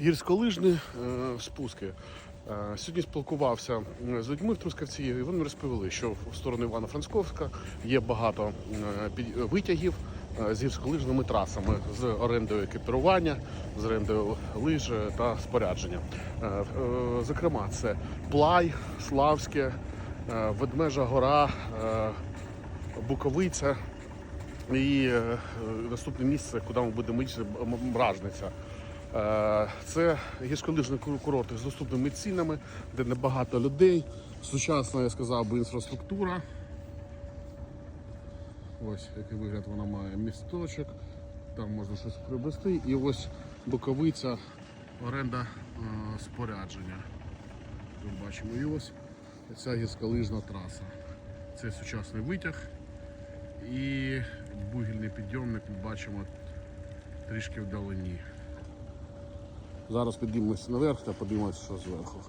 гірськолижні е, спуски. Е, Сьогодні спілкувався з людьми в Трускавці, і вони розповіли, що в сторону Івано-Франковська є багато е, витягів е, з гірськолижними трасами з орендою екіпірування, з орендою лиж та спорядження. Е, е, Зокрема, це Плай, Славське, е, Ведмежа гора, е, Буковиця. І е, наступне місце, куди ми будемо їхати, Мражниця. Е, Це гірськолижні ку- курорти з доступними цінами, де небагато людей. Сучасна, я сказав би, інфраструктура. Ось який вигляд вона має місточок. Там можна щось привезти. І ось Буковиця, оренда е, спорядження. Ми бачимо. І ось ця гірськолижна траса. Це сучасний витяг. І бугільний підйомник ми бачимо трішки вдалині. Зараз підіймемося наверх та подивимося, що зверху.